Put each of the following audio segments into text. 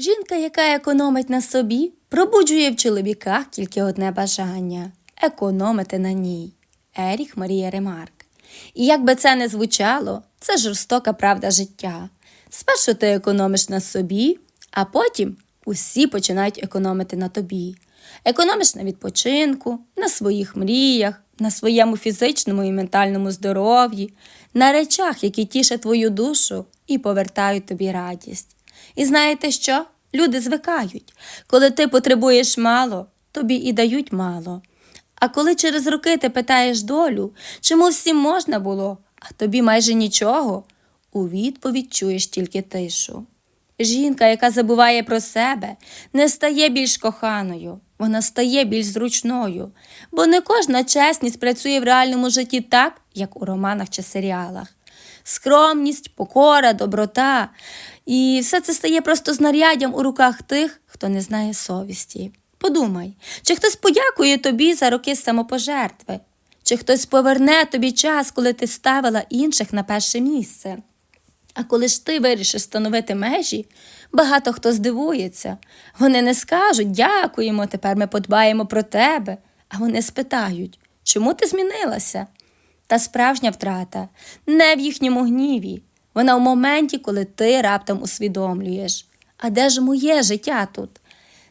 Жінка, яка економить на собі, пробуджує в чоловіках тільки одне бажання економити на ній. Еріх Марія Ремарк. І як би це не звучало, це жорстока правда життя. Спершу ти економиш на собі, а потім усі починають економити на тобі. Економиш на відпочинку, на своїх мріях, на своєму фізичному і ментальному здоров'ї, на речах, які тішать твою душу і повертають тобі радість. І знаєте що? Люди звикають. Коли ти потребуєш мало, тобі і дають мало. А коли через роки ти питаєш долю, чому всім можна було, а тобі майже нічого, у відповідь чуєш тільки тишу. Жінка, яка забуває про себе, не стає більш коханою, вона стає більш зручною, бо не кожна чесність працює в реальному житті так, як у романах чи серіалах. Скромність, покора, доброта. І все це стає просто знаряддям у руках тих, хто не знає совісті. Подумай, чи хтось подякує тобі за роки самопожертви, чи хтось поверне тобі час, коли ти ставила інших на перше місце. А коли ж ти вирішиш встановити межі, багато хто здивується. Вони не скажуть дякуємо, тепер ми подбаємо про тебе, а вони спитають, чому ти змінилася? Та справжня втрата не в їхньому гніві. Вона в моменті, коли ти раптом усвідомлюєш. А де ж моє життя тут?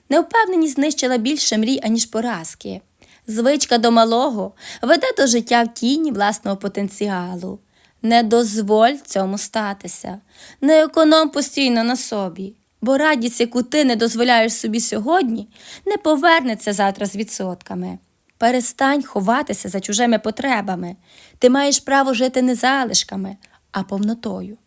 Невпевненість знищила більше мрій, аніж поразки. Звичка до малого веде до життя в тіні власного потенціалу. Не дозволь цьому статися, не економ постійно на собі, бо радість, яку ти не дозволяєш собі сьогодні, не повернеться завтра з відсотками. Перестань ховатися за чужими потребами. Ти маєш право жити не залишками, а повнотою.